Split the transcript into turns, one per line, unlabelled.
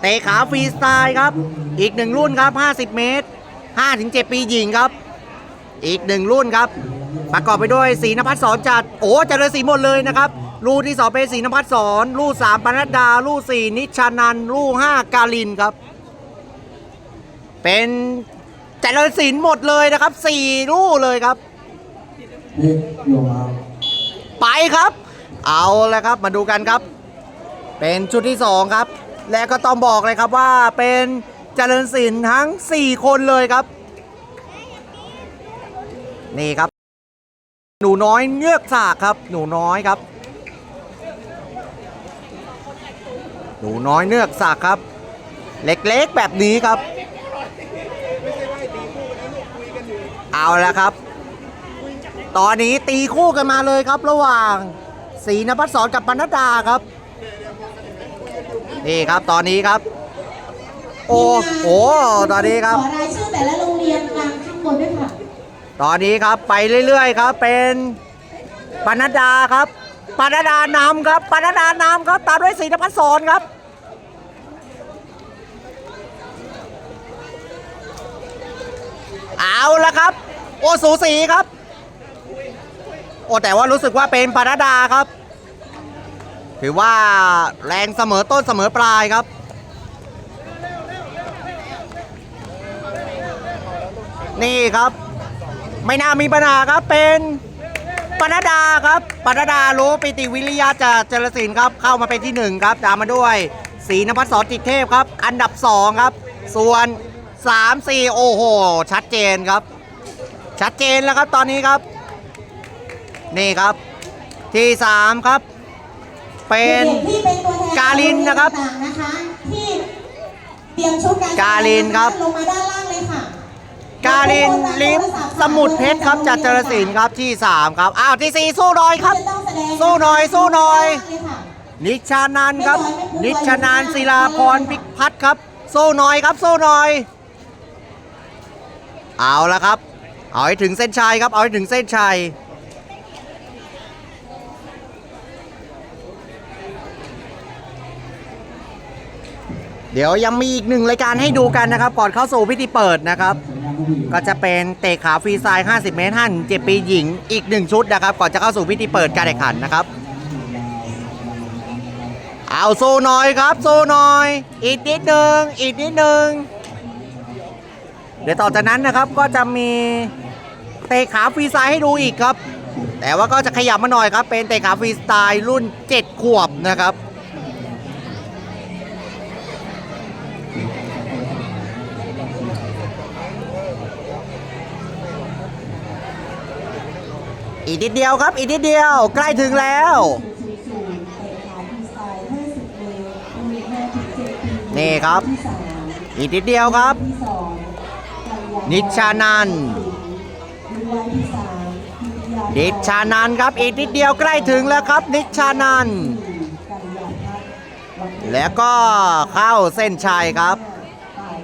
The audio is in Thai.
เตะขาฟรีสไตล์ครับ อีกหนึ่งรุ่นครับ 50 เมตร 5-7 ปีหญิงครับ อีกหนึ่งรุ่นครับ ประกอบไปด้วยศรีนภัสสอนจัด โอ้เจริญศรีหมดเลยนะครับลูที่สองเป็นศรีนภัสสอนลูสามปนัดดาลูสี่นิชานันท์ลูห้ากาลินครับ เป็นเจริญศิลป์หมดเลยนะครับสี่ลูเลยครับ ไปครับ เอาแล้วครับ มาดูกันครับ เป็นชุดที่2ครับ และก็ต้องบอกเลยครับว่าเป็นเจริญศิลป์ทั้ง 4 คนเลยครับ นี่ครับ หนูน้อยเงือกสากครับ หนูน้อยครับ หนูน้อยเงือกสากครับ เล็กๆแบบนี้ครับ เอาแล้วครับ ตอนนี้ตีคู่กันมาเลยครับระหว่างศรีนภัสสอนกับปนัดดาครับ นี่ครับตอนนี้ครับ โอ้โหตอนนี้ครับ
ขอรายชื่อแต่ละโรงเรียนกลางข้างบนด้วยค่ะ
ตอนนี้ครับไปเรื่อย ๆ ครับ เป็นปนัดดาครับปนัดดานำครับปนัดดานำครับตามด้วยศรีนภัสสอนครับเอาละครับ โอ้สูสีครับ โอ้แต่ว่ารู้สึกว่าเป็นปนัดดาครับ ถือว่าแรงเสมอต้นเสมอปลายครับ นี่ครับ ไม่น่ามีปัญหาครับเป็นปนดาครับปนดาโลปิติวิริยะจากเจรศิลป์ครับ เข้ามาเป็นที่หนึ่งครับตามมาด้วยศรีนภัสสรจิตเทพครับ อันดับสองครับ ส่วน 3 4 โอ้โห ชัดเจนครับ ชัดเจนแล้วครับตอนนี้ครับ นี่ครับที่ 3 ครับ เป็น
เด็กๆที่เป็นตัวแทน
กาลินนะครับ
ต่างๆนะคะที่เตรียมชุดการ
กาลินครับ
ลงมาด้านล่างเลยค่ะ
กาลินลิมสมุดเพชรครับจากเจรศิลป์ครับที่3ครับอ้าวที่4สู้หน่อยครับ
ที่จะต้องแสดง
สู้หน่อยสู้หน่อย
ด้านล่างเลยค่ะ
นิชานันท์ครับ นิชานันท์ศิลาพรพิกพัฒน์ครับสู้หน่อยครับสู้หน่อย เอาละครับ เอาให้ถึงเส้นชัยครับ เอาให้ถึงเส้นชัย เดี๋ยวยังมีอีกหนึ่งรายการให้ดูกันนะครับ ก่อนเข้าสู่พิธีเปิดนะครับ ก็จะเป็นเตะขาฟรีสไตล์ 50 เมตร5 7ปีหญิงอีกหนึ่งชุดนะครับ ก่อนจะเข้าสู่พิธีเปิดการแข่งขันนะครับ เอาโซหน่อยครับ โซหน่อย อีกนิดหนึ่งอีกนิดหนึ่งเดี๋ยวต่อจากนั้นนะครับก็จะมีเตะขาฟรีสไตล์ให้ดูอีกครับ แต่ว่าก็จะขยับมาหน่อยครับ เป็นเตะขาฟรีสไตล์รุ่น 7 ขวบนะครับ อีกนิดเดียวครับ อีกนิดเดียว ใกล้ถึงแล้ว นี่ครับ อีกนิดเดียวครับ นิชานันนิชานันครับ อีกนิดเดียวใกล้ถึงแล้วครับ นิชานันแล้วก็เข้าเส้นชัยครับ